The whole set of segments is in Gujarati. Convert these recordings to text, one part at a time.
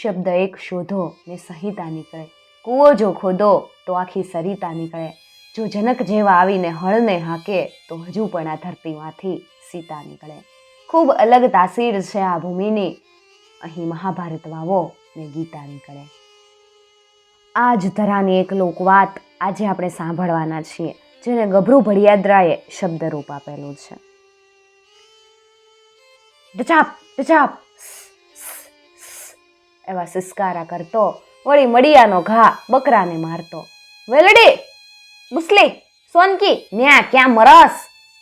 શબ્દ એક શોધો ને સંહિતા નીકળે. કૂવો જો ખોદો તો આખી સરિતા નીકળે. જો જનક જેવા આવીને હળને હાકે તો હજુ પણ આ ધરતીમાંથી સીતા નીકળે. ખૂબ અલગ તાસીર છે આ ભૂમિની. અહીં મહાભારત વાવો ને ગીતા નીકળે. આ જ ધરાની એક લોકવાત આજે આપણે સાંભળવાના છીએ, જેને ગભરુ ભડિયાદ્રાએ શબ્દરૂપ આપેલું છે. ડચાપ ડચાપ એવા સિસકારા કરતો, વળી મડિયાનો ઘા બકરાને મારતો. વેલડી મુસલી સોનકી, ન્યા ક્યાં મરસ?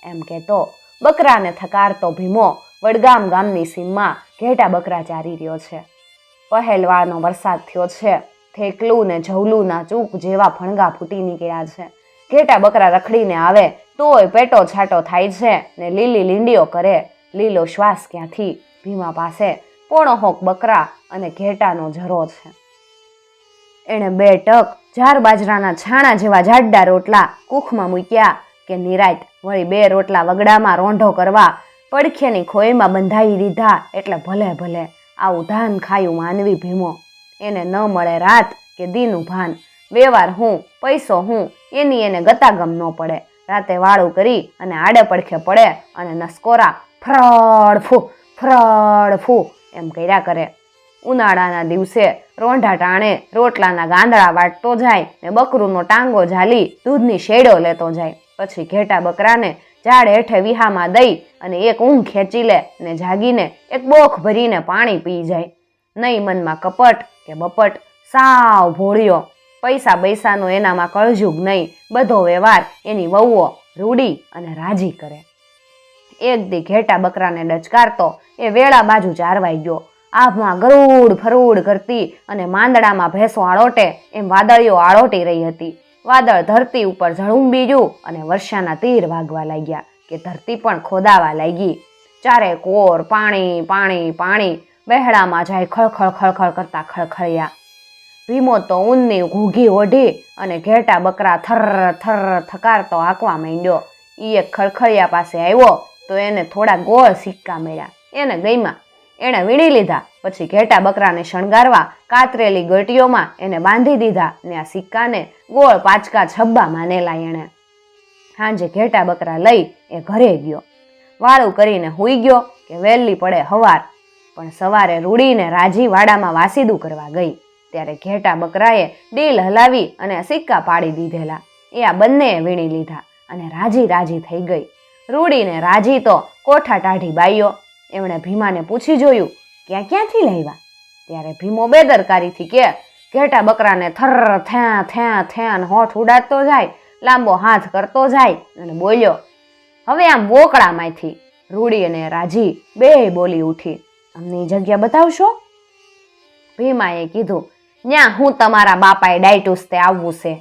એમ કહેતો, બકરાને થકારતો ભીમો વડગામ ગામની સીમમાં ઘેટા બકરા ચારી રહ્યો છે. પહેલવાનો વરસાદ થયો છે, થેકલું ને જવલું ચૂક જેવા ફણગા ફૂટી નીકળ્યા છે. ઘેટા બકરા રખડીને આવે, તોય પેટો છાટો થાય છે ને લીલી લીંડીઓ કરે, લીલો શ્વાસ ક્યાંથી? ભીમા પાસે, પોણો હોક બકરા અને ઘેટાનો જરો છે. એણે બે ટક ઝાર બાજરાના છાણા જેવા જાડડા રોટલા કૂખમાં મૂક્યા કે નિરાયત વળી બે રોટલા વગડામાં રોંઢો કરવા પડખેની ખોઈમાં બંધાવી દીધા એટલે ભલે ભલે આવું ધાન ખાયું માનવી ભીમો. એને ન મળે રાત કે દીનું ભાન. વ્યવહાર હું, પૈસો હું, એની એને ગતાગમ ન પડે. રાતે વાળું કરી અને આડે પડખે પડે અને નસકોરા ફ્રડ ફૂ ફ્રડ ફૂ એમ કર્યા કરે. ઉનાળાના દિવસે રોંઢા ટાણે રોટલાના ગાંદડા વાટતો જાય ને બકરુંનો ટાંગો ઝાલી દૂધની શેડો લેતો જાય. પછી ઘેટા બકરાને ઝાડ હેઠે વિહામાં દઈ અને એક ઊંઘ ખેંચી લે ને જાગીને એક બોખ ભરીને પાણી પી જાય. નહીં મનમાં કપટ કે બપટ, સાવ ભોળિયો. પૈસા બૈસાનો એનામાં કળજુગ નહીં. બધો વ્યવહાર એની વહુઓ રૂડી અને રાજી કરે. એક દી ઘેટા બકરાને ડચકારતો એ વેળા બાજુ ચારવાઈ ગયો. આભમાં ગરુડ ફરૂડ કરતી અને માંદડામાં ભેંસો આળોટે એમ વાદળીઓ આળોટી રહી હતી. વાદળ ધરતી ઉપર ઝળુંબી ગયું અને વર્ષાના તીર વાગવા લાગ્યા કે ધરતી પણ ખોદાવા લાગી. ચારે કોર પાણી પાણી પાણી બહેડામાં જાય ખળખળ ખળખળ કરતા ખળખળ્યા. ભીમો તો ઊનની ઘૂઘી ઓઢી અને ઘેટા બકરા થર થર થકારતો હાંકવા માંડ્યો. એ એક ખળખળિયા પાસે આવ્યો તો એને થોડા ગોળ સિક્કા મળ્યા. એને ગઈમાં એણે વીણી લીધા. પછી ઘેટા બકરાને શણગારવા કાતરેલી ગટીઓમાં એને બાંધી દીધા ને આ સિક્કાને ગોળ પાચકા છબ્બા માનેલા એણે. સાંજે ઘેટા બકરા લઈ એ ઘરે ગયો. વાળું કરીને હુઈ ગયો કે વહેલી પડે હવાર. પણ સવારે રૂડીને રાજી વાડામાં વાસીદું કરવા ગઈ. ત્યારે ઘેટા બકરાએ દિલ હલાવી અને સિક્કા પાડી દીધેલા. એ આ બંનેએ વીણી લીધા અને રાજી રાજી થઈ ગઈ. રૂડીને રાજી તો કોઠા ટાઢી બાઈઓ. એમણે ભીમાને પૂછી જોયું, ક્યાં ક્યાંથી લાવ્યા? ત્યારે ભીમો બેદરકારીથી કે ઘેટા બકરાને થર થ્યાં થ્યાં થ્યાં હોઠ ઉડાડતો જાય, લાંબો હાથ કરતો જાય. અને બોલ્યો, હવે આમ વોકળામાંથી. રૂડી અને રાજી બે બોલી ઉઠી, અમને જગ્યા બતાવશો? ભીમાએ કીધું, ન્યા હું તમારા બાપાએ ડાયટુસ તે આવવું છે.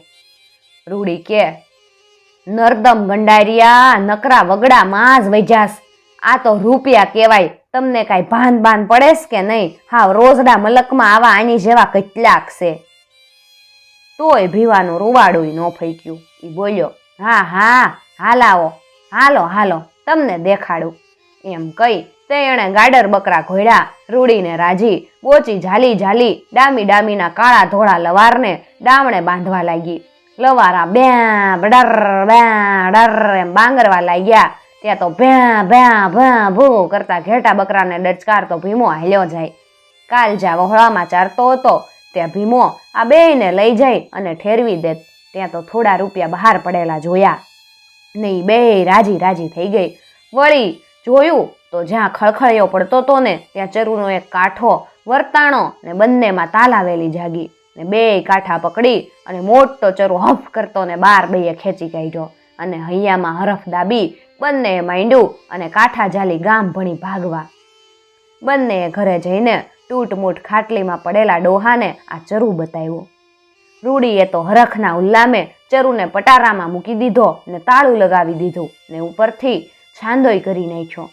રૂડી કે નરદમ ગંડારિયા, નકરા વગડા માં જ વૈજાસ આ તો રૂપિયા કહેવાય. તમને કાંઈ ભાન ભાન પડેસ કે નહીં? હા રોજડા મલકમાં આવા આની જેવા કેટલાક છે. તોય ભીવાનું રૂવાડું ન ફેંક્યું. એ બોલ્યો, હા હા હાલાવો હાલો હાલો, તમને દેખાડું. એમ કહી તે એણે ગાડર બકરા ઘોડ્યા, રૂડીને રાજી. બોચી ઝાલી ઝાલી ડામી ડામીના કાળા ધોળા લવારને ડામણે બાંધવા લાગી. લવારા બે ડર બે ડર એમ બાંગરવા લાગ્યા. ત્યાં તો ભ્યા ભ્યા ભ્યા ભૂ કરતા ઘેટા બકરાને ડચકારતો ભીમો હાલ્યો જાય. કાલ જ્યાં વહોળામાં ચારતો હતો, ત્યાં ભીમો આ બેયને લઈ જાય અને ઠેરવી દે. ત્યાં તો થોડા રૂપિયા બહાર પડેલા જોયા. નહીં બે રાજી રાજી થઈ ગઈ. વળી જોયું તો જ્યાં ખળખળિયો પડતો હતો ને, ત્યાં ચરુનો એક કાંઠો, વર્તાણો ને બંનેમાં તાલાવેલી જાગી. ને બે કાંઠા પકડી અને મોટો ચરુ હફ કરતો ને બાર બે ખેંચી કાઢ્યો. અને હૈયામાં હરફ દાબી બંને માંડ્યું અને કાંઠા જાલી ગામ ભણી ભાગવા. બંને ઘરે જઈને તૂટમૂટ ખાટલીમાં પડેલા ડોહાને આ ચરુ બતાવ્યો. રૂડીએ તો હરખના ઉલ્લામે ચરુને પટારામાં મૂકી દીધો ને તાળું લગાવી દીધું ને ઉપરથી છાંદોય કરી નાખ્યો.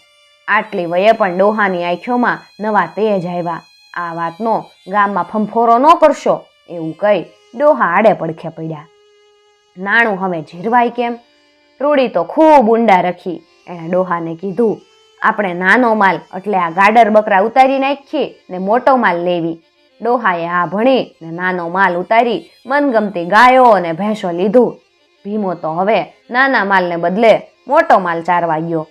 આટલી વયે પણ ડોહાની આંખોમાં નવા તેજ આવ્યા. આ વાતનો ગામમાં ફંફોરો ન કરશો એવું કહી ડોહા આડે પડખે પડ્યા. નાણું હવે જીરવાય કેમ? રૂડી તો ખૂબ ઊંડા રખી. એણે ડોહાને કીધું, આપણે નાનો માલ, એટલે આ ગાડર બકરા ઉતારી નાખીએ ને મોટો માલ લેવી. ડોહાએ આ ભણી ને નાનો માલ ઉતારી મનગમતી ગાયો અને ભેંસો લીધું. ભીમો તો હવે નાના માલને બદલે મોટો માલ ચારવા ગયો.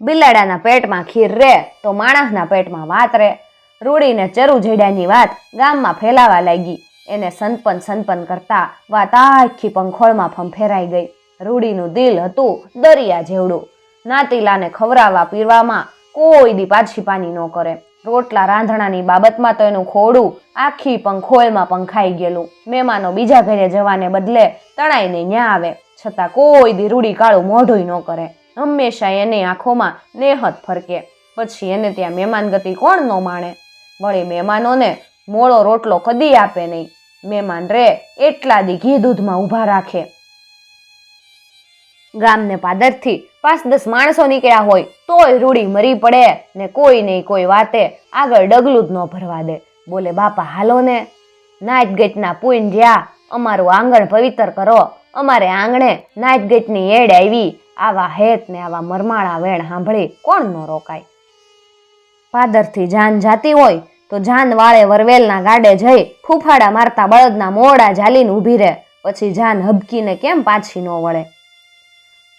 બિલાડાના પેટમાં ખીર રે, તો માણસના પેટમાં વાત રે. રૂડીને ચરુ જેડાની વાત ગામમાં ફેલાવા લાગી. એને સનપન સનપન કરતા વાત આખી પંખોળમાં ફંફેરાઈ ગઈ. રૂડીનું દિલ હતું દરિયા જેવડું. નાતીલાને ખવરાવવા પીરવામાં કોઈ દી પાછી પાની ન કરે. રોટલા રાંધણાની બાબતમાં તો એનું ખોડું આખી પંખોળમાં પંખાઈ ગયેલું. મહેમાનો બીજા ઘરે જવાને બદલે તણાઈને ન્યા આવે. છતાં કોઈ દી રૂડી કાળું મોઢું ન કરે. હંમેશા એની આંખોમાં નેહત ફરકે. પછી એને ત્યાં મહેમાન ગતિ કોણ ન માણે? વળી મહેમાનોને મોળો રોટલો કદી આપે નહીં. મહેમાન રે એટલા દી ઘી દૂધમાં ઊભા રાખે. ગામને પાદરથી પાંચ દસ માણસો નીકળ્યા હોય તોય રૂડી મરી પડે ને કોઈ નહીં કોઈ વાતે આગળ ડગલું જ ન ભરવા દે. બોલે, બાપા, હાલો ને. નાઇટ ગેટના પૂન જ્યાં અમારું આંગણ પવિત્ર કરો. અમારે આંગણે નાઇટ ગેટની એડ આવી. આવા હેત ને આવા મરમાળા વેણ સાંભળી કોણ ન રોકાય. પાદરથી જાન જાતી હોય તો જાન વાળે વરવેલના ગાડે જઈ ફૂફાડા મારતા બળદના મોડા ઝાલીને ઊભી રહે. પછી જાન હબકીને કેમ પાછી ન વળે?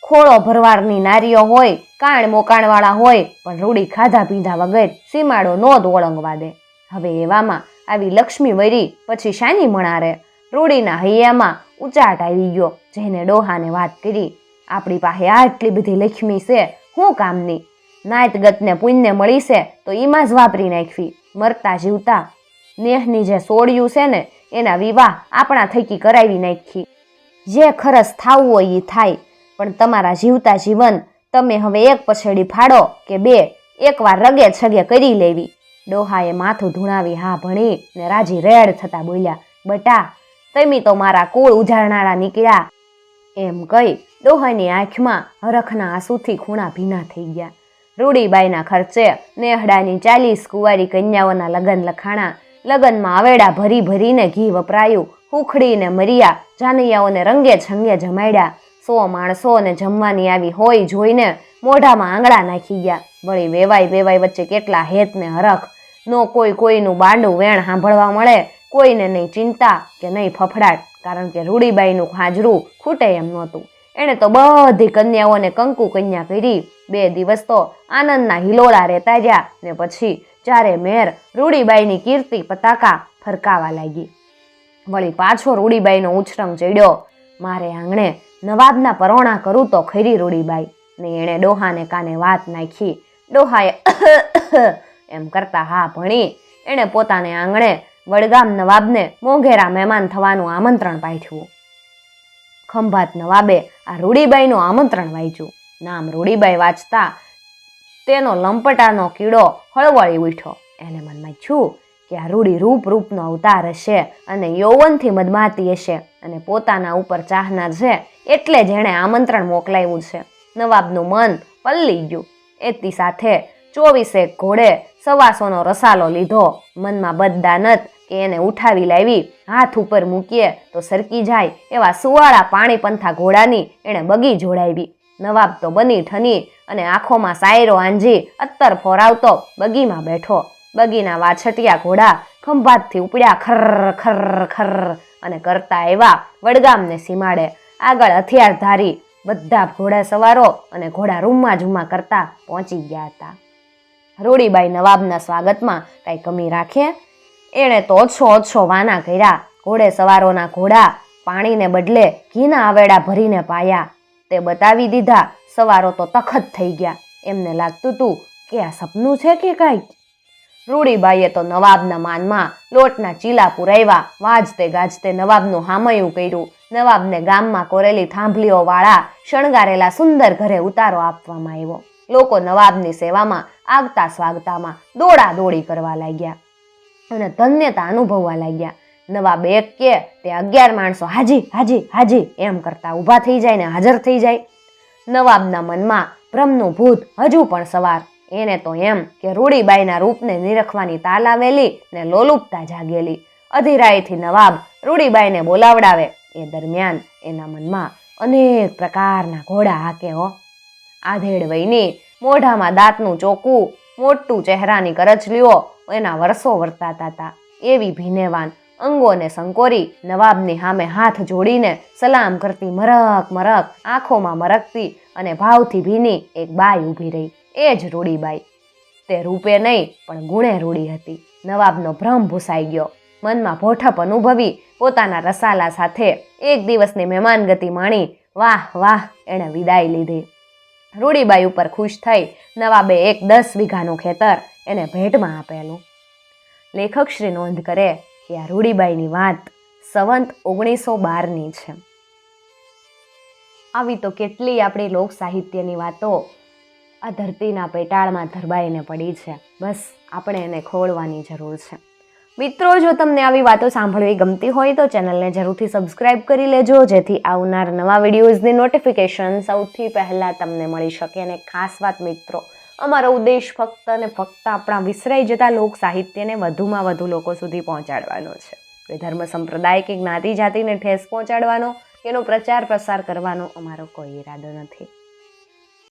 ખોળો ભરવારની નારીઓ હોય, કાણ મોકાણવાળા હોય, પણ રૂડી ખાધા પીધા વગર સીમાડો નો જ ઓળંગવા દે. હવે એવામાં આવી લક્ષ્મી વરી પછી શાની મણારે? રૂડીના હૈયામાં ઉચાટ આવી ગયો, જેને ડોહાને વાત કરી, આપણી પાસે આટલી બધી લક્ષ્મી છે શું કામની? નાયતગતને પુણ્ય મળી છે, તો એમાં જ વાપરી નાખવી. મરતા જીવતા નેહની જે સોડિયું છે ને, એના વિવાહ આપણા થકી કરાવી નાખી. જે ખરસ થવું હોય એ થાય, પણ તમારા જીવતા જીવન તમે હવે એક પછેડી ફાડો કે બે, એકવાર રગે છગે કરી લેવી. ડોહાએ માથું ધૂણાવી, હા, ભણી ને રાજી રેડ થતા બોલ્યા, બટા, તમે તો મારા કુળ ઉજાળનારા નીકળ્યા. એમ કહી ડોહાની આંખમાં હરખના આંસુથી ખૂણા ભીના થઈ ગયા. રૂડીબાઈના ખર્ચે નેહડાની ચાલીસ કુંવારી કન્યાઓના લગ્ન લખાણા, લગ્નમાં આવેડા ભરી ભરીને ઘી વપરાયું, હુખડીને મરિયા, જાનૈયાઓને રંગે છંગે જમાડ્યા સો માણસોને જમવાની આવી હોય જોઈને મોઢામાં આંગળા નાખી ગયા. વળી વેવાય વેવાય વચ્ચે કેટલા હેત ને હરખ. નો કોઈ કોઈનું બાંડું વેણ સાંભળવા મળે, કોઈને નહીં ચિંતા કે નહીં ફફડાટ, કારણ કે રૂડીબાઈનું હાજરું ખૂટે એમ નહોતું. એણે તો બધી કન્યાઓને કંકુ કન્યા કરી બે દિવસ તો આનંદના હિલોળા રહેતા ગયા ને પછી ચારે મેર રૂડીબાઈની કીર્તિ પતાકા ફરકાવા લાગી. વળી પાછો રૂડીબાઈનો ઉછરંગ ચડ્યો. મારે આંગણે નવાબના પરોણા કરું તો ખરી રૂડીબાઈ. ને એણે ડોહાને કાને વાત નાખી. ડોહાએ એમ કરતા હા ભણી. એણે પોતાને આંગણે વડગામ નવાબને મોંઘેરા મહેમાન થવાનું આમંત્રણ પાઠવ્યું. ખંભાત નવાબે આ રૂડીબાઈનું આમંત્રણ વાંચ્યું. નામ રૂડીબાઈ વાંચતા તેનો લંપટાનો કીડો હળવળી ઉઠ્યો. એને મનમાં છું કે આ રૂડી રૂપ રૂપનો અવતાર હશે અને યૌવનથી મદમાતી હશે અને પોતાના ઉપર ચાહના છે એટલે જેણે આમંત્રણ મોકલાવ્યું છે. નવાબનું મન પલ્લી ગયું. એતી સાથે ચોવીસેક ઘોડે સવાસોનો રસાલો લીધો. મનમાં બદદાનત કે એને ઉઠાવી લાવી, હાથ ઉપર મૂકીએ તો સરકી જાય એવા સુવાળા પાણી પંથા ઘોડાની એણે બગી જોડાવી નવાબ તો બની ઠની અને આંખોમાં સાયરો આંજી અત્તર ફોરાવતો બગીમાં બેઠો. બગીના વાછટિયા ઘોડા ખંભાતથી ઉપડ્યા ખર ખર ખર અને કરતા એવા વડગામને સીમાડે. આગળ હથિયારધારી બધા ઘોડા સવારો અને ઘોડા રૂમમાં જુમા કરતા પહોંચી ગયા હતા. રૂડીબાઈ નવાબના સ્વાગતમાં કાંઈ કમી રાખે? એણે તો ઓછો ઓછો વાના કર્યા. ઘોડે સવારોના ઘોડા પાણીને બદલે ઘીના આવેડા ભરીને પાયા. તે બતાવી દીધા, સવારો તો તખત થઈ ગયા. એમને લાગતું હતું કે આ સપનું છે કે કાંઈક? રૂડીબાઈએ તો નવાબના માનમાં લોટના ચીલા પુરાવ્યા વાજતે ગાજતે નવાબનું હામયું કર્યું. નવાબને ગામમાં કોરેલી થાંભલીઓવાળા શણગારેલા સુંદર ઘરે ઉતારો આપવામાં આવ્યો. લોકો નવાબની સેવામાં આગતા સ્વાગતામાં દોડા દોડી કરવા લાગ્યા. અને ધન્યતા અનુભવવા લાગ્યા. નવાબ એક કે તે અગિયાર માણસો હાજી હાજી હાજી, એમ કરતા ઊભા થઈ જાય ને હાજર થઈ જાય. નવાબના મનમાં ભ્રમનું ભૂત હજુ પણ સવાર. એને તો એમ કે રૂડીબાઈના રૂપને નિરખવાની તાલ આવેલી ને લોલુપતા જાગેલી. અધિરાયથી નવાબ રૂડીબાઈને બોલાવડાવે. એ દરમિયાન એના મનમાં અનેક પ્રકારના ઘોડા હાકે હો. આધેડ વયની મોઢામાં દાંતનું ચોકું, મોટું ચહેરાની કરચલીઓ એના વર્ષો વર્તાતા હતા એવી ભીનેવાન અંગોને સંકોરી, નવાબની સામે હાથ જોડીને સલામ કરતી મરક મરક, આંખોમાં મરકતી અને ભાવથી ભીની એક બાઈ ઊભી રહી. એ જ રૂડીબાઈ તે રૂપે નહીં, પણ ગુણે રૂડી હતી. નવાબનો ભ્રમ ભૂસાઈ ગયો. મનમાં ભોઠપ અનુભવી, પોતાના રસાલા સાથે એક દિવસની મહેમાનગતિ માણી, વાહ વાહ, એણે વિદાય લીધી. રૂડીબાઈ ઉપર ખુશ થઈ નવાબે એક દસ વીઘાનું ખેતર એને ભેટમાં આપેલું. લેખક શ્રી નોંધ કરે કે આ રૂડીબાઈની વાત સંવંત ઓગણીસો બારની છે. આવી તો કેટલી આપણી લોક સાહિત્યની વાતો આ ધરતીના પેટાળમાં ધરબાઈને પડી છે. બસ આપણે એને ખોળવાની જરૂર છે. મિત્રો, જો તમને આવી વાતો સાંભળવી ગમતી હોય તો ચેનલને જરૂરથી સબસ્ક્રાઇબ કરી લેજો, જેથી આવનાર નવા વિડીયોઝની નોટિફિકેશન સૌથી પહેલાં તમને મળી શકે. અને ખાસ વાત મિત્રો, અમારો ઉદ્દેશ ફક્ત અને ફક્ત આપણા વિસરાઈ જતા લોક સાહિત્યને વધુમાં વધુ લોકો સુધી પહોંચાડવાનો છે. કે ધર્મ સંપ્રદાય કે જ્ઞાતિ જાતિને ઠેસ પહોંચાડવાનો, એનો પ્રચાર પ્રસાર કરવાનો અમારો કોઈ ઈરાદો નથી.